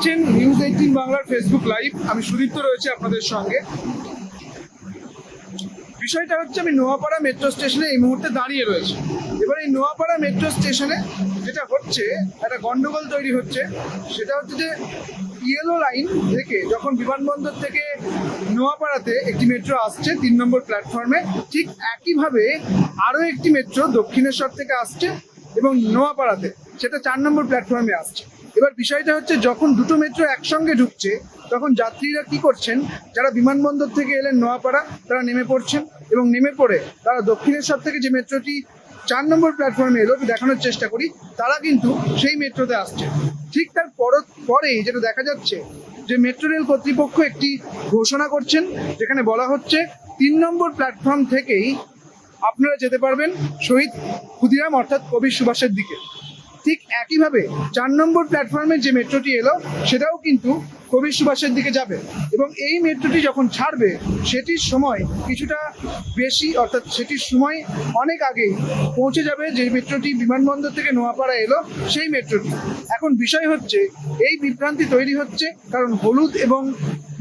দেখছেন news eighteen বাংলার Facebook live আমি সুদীপ্ত রয়েছে আপনাদের সঙ্গে। বিষয়টা হচ্ছে আমি নোয়াপাড়া মেট্রো স্টেশনে এই মুহূর্তে দাঁড়িয়ে রয়েছে। এবার এই নোয়াপাড়া মেট্রো স্টেশনে যেটা হচ্ছে, একটা গন্ডগোল তৈরি হচ্ছে, সেটা হচ্ছে যে ইয়েলো লাইন থেকে যখন বিমানবন্দর থেকে নোয়াপাড়াতে একটি মেট্রো আসছে, তিন নম্বর প্ল্যাটফর্মে ঠিক একইভাবে আরও একটি মেট্রো দক্ষিণেশ্বর থেকে আসছে এবং নোয়াপাড়াতে, সেটা চার নম্বর প্ল্যাটফর্মে আসছে। এবার বিষয়টা হচ্ছে যখন দুটো মেট্রো একসঙ্গে ঢুকছে, তখন যাত্রীরা কি করছেন? যারা বিমানবন্দর থেকে এলেন নোয়াপাড়া, তারা নেমে পড়ছেন এবং নেমে পড়ে তারা দক্ষিণেশ্বর থেকে যে মেট্রোটি চার নম্বর প্ল্যাটফর্মে এলো দেখানোর চেষ্টা করি, তারা কিন্তু সেই মেট্রোতে আসছে। ঠিক তার পর পরেই যেটা দেখা যাচ্ছে যে মেট্রো রেল কর্তৃপক্ষ একটি ঘোষণা করছেন, যেখানে বলা হচ্ছে তিন নম্বর প্ল্যাটফর্ম থেকেই আপনারা যেতে পারবেন শহীদ ক্ষুদিরাম, অর্থাৎ কবি সুভাষের দিকে। ঠিক একইভাবে চার নম্বর প্ল্যাটফর্মে যে মেট্রোটি এলো, সেটাও কিন্তু কবি সুভাষের দিকে যাবে। এবং এই মেট্রোটি যখন ছাড়বে, সেটির সময় কিছুটা বেশি, অর্থাৎ সেটির সময় অনেক আগেই পৌঁছে যাবে যে মেট্রোটি বিমানবন্দর থেকে নোয়াপাড়া এলো, সেই মেট্রোটি। এখন বিষয় হচ্ছে, এই বিভ্রান্তি তৈরি হচ্ছে কারণ হলুদ এবং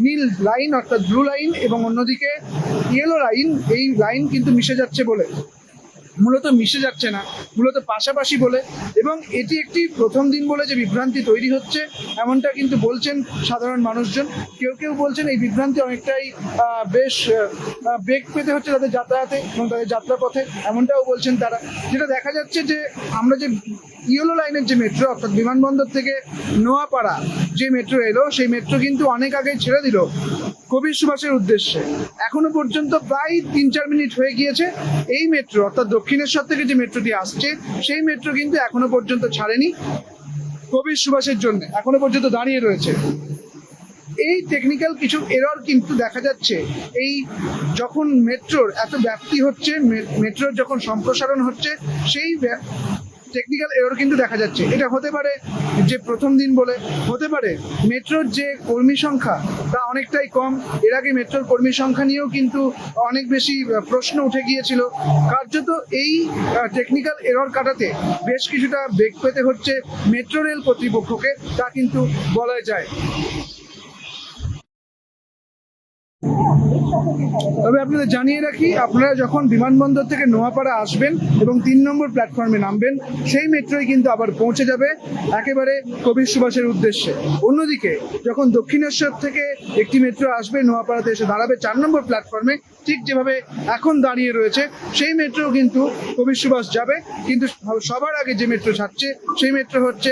নীল লাইন, অর্থাৎ ব্লু লাইন এবং অন্যদিকে ইয়েলো লাইন এই লাইন কিন্তু মিশে যাচ্ছে বলে। মূলত মিশে যাচ্ছে না, মূলত পাশাপাশি বলে। এবং এটি একটি প্রথম দিন বলে যে বিভ্রান্তি তৈরি হচ্ছে, এমনটা কিন্তু বলছেন সাধারণ মানুষজন। কেউ কেউ বলছেন এই বিভ্রান্তি অনেকটাই বেশ বেগ পেতে হচ্ছে তাদের যাতায়াতে এবং তাদের যাত্রাপথে, এমনটাও বলছেন তারা। যেটা দেখা যাচ্ছে যে আমরা যে ইয়েলো লাইনের যে মেট্রো অর্থাৎ বিমানবন্দর থেকে নোয়াপাড়া যে মেট্রো এলো, সেই মেট্রো কিন্তু অনেক আগে ছেড়ে দিল কবির সুভাষের উদ্দেশ্যে। এখনও পর্যন্ত প্রায় তিন চার মিনিট হয়ে গিয়েছে এই মেট্রো অর্থাৎ দক্ষিণেশ্বর থেকে যে মেট্রোটি আসছে, সেই মেট্রো কিন্তু এখনও পর্যন্ত ছাড়েনি কবির সুভাষের জন্য, এখনও পর্যন্ত দাঁড়িয়ে রয়েছে। এই টেকনিক্যাল কিছু এরর কিন্তু দেখা যাচ্ছে। এই যখন মেট্রোর এত ব্যাপ্তি হচ্ছে মেট্রোর যখন সম্প্রসারণ হচ্ছে, সেই টেকনিক্যাল এরর কিন্তু দেখা যাচ্ছে। এটা হতে পারে যে প্রথম দিন বলে, হতে পারে মেট্রোর যে কর্মী সংখ্যা তা অনেকটাই কম। এর আগে মেট্রোর কর্মী সংখ্যা নিয়েও কিন্তু অনেক বেশি প্রশ্ন উঠে গিয়েছিল। কার্যত এই টেকনিক্যাল এরর কাটাতে বেশ কিছুটা বেগ পেতে হচ্ছে মেট্রো রেল কর্তৃপক্ষকে, তা কিন্তু বলা যায়। তবে আপনাদের জানিয়ে রাখি, আপনারা যখন বিমানবন্দর থেকে নোয়াপাড়া আসবেন এবং তিন নম্বর প্ল্যাটফর্মে নামবেন, সেই মেট্রোই কিন্তু আবার পৌঁছে যাবে একেবারে কবির সুভাষের উদ্দেশ্যে। অন্যদিকে, যখন দক্ষিণেশ্বর থেকে একটি মেট্রো আসবে, নোয়াপাড়াতে এসে দাঁড়াবে চার নম্বর প্ল্যাটফর্মে, ঠিক যেভাবে এখন দাঁড়িয়ে রয়েছে, সেই মেট্রো কিন্তু কবির সুভাষ যাবে, কিন্তু সবার আগে যে মেট্রো ছাড়ছে, সেই মেট্রো হচ্ছে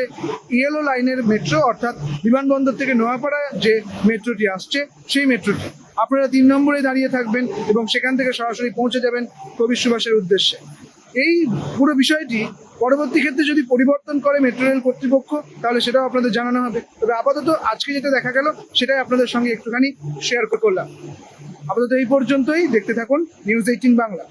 ইয়েলো লাইনের মেট্রো, অর্থাৎ বিমানবন্দর থেকে নোয়াপাড়া যে মেট্রোটি আসছে, সেই মেট্রোটি। আপনারা তিন নম্বরে দাঁড়িয়ে থাকবেন এবং সেখান থেকে সরাসরি পৌঁছে যাবেন কবি সুভাষের উদ্দেশ্যে। এই পুরো বিষয়টি পরবর্তী ক্ষেত্রে যদি পরিবর্তন করে মেট্রো রেল কর্তৃপক্ষ, তাহলে সেটাও আপনাদের জানানো হবে। তবে আপাতত আজকে যেটা দেখা গেল, সেটাই আপনাদের সঙ্গে একটুখানি শেয়ার করলাম। আপাতত এই পর্যন্তই, দেখতে থাকুন নিউজ এইটিন বাংলা